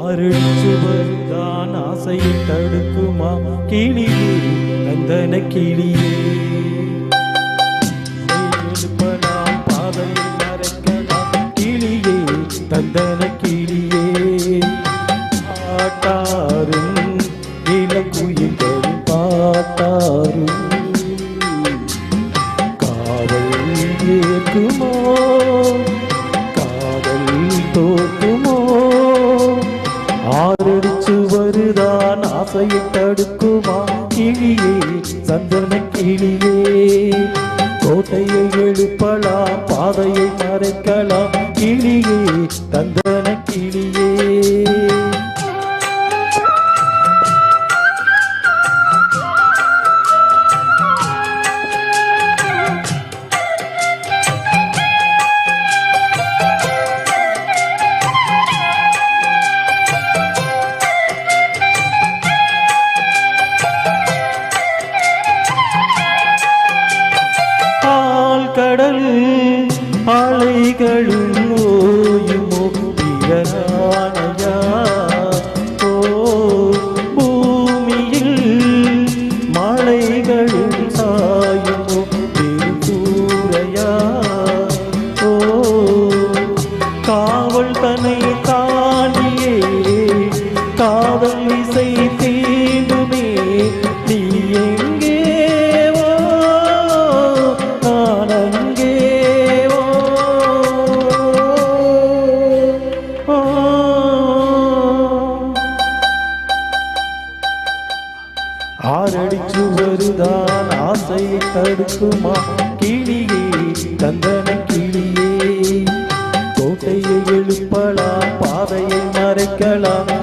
ஆரடிச்சு வருதான் ஆசையை தடுக்குமா? கிளியே நந்தன கிளியே. எழுப்பலாம் பாதையை மறைக்கலாம். கிளியே தந்தன கிளியே. பாட்டாரும் பாட்டாரும் காதல் காதல் தோக்குமோ வருதான் தடுக்குமா? கிளியே சந்தன கிளியே. கோட்டையை எழுப்பலாம் பாதையை மறைக்கலாம். கிளியே தந்தன கிளியே. கடல் அலைகளும் ஓயுமோ தடுக்குமா? கிளியே தந்தன கிளியே. கோட்டையை எழுப்பலாம் பாதையை மறைக்கலாம்.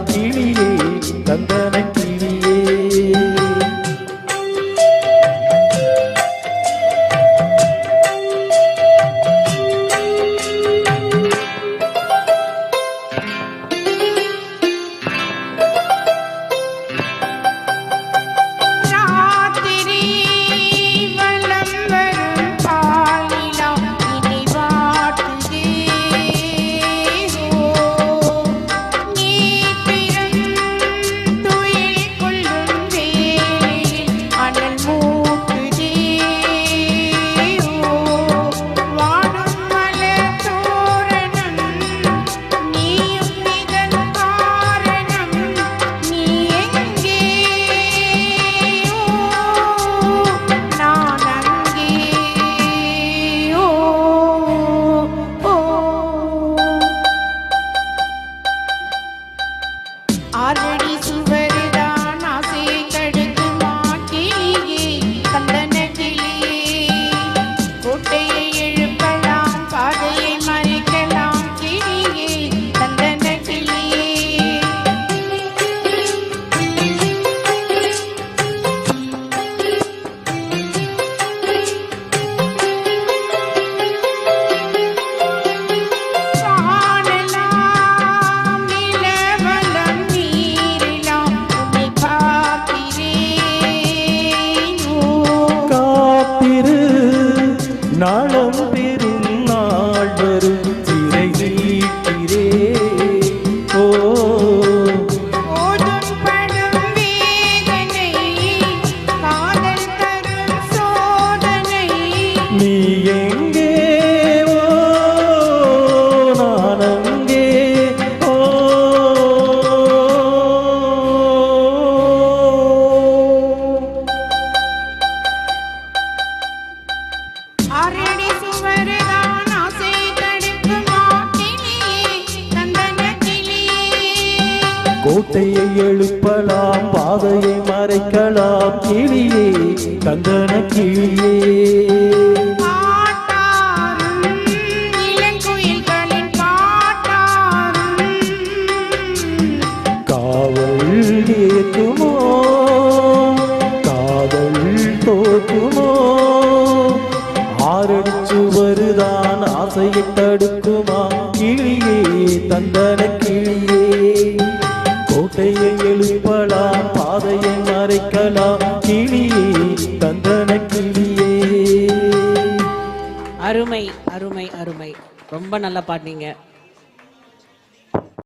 கோட்டையை எழுப்பலாம் பாதையை மறைக்கலாம் கிளியே கந்தன கிளியே. காவல் ஏற்குமோ காதல் தோக்குமோ ஆரடிச்சு வருதான் ஆசையை தடுக்குமா கிளியே தந்தன ரொம்ப நல்லா பாடினீங்க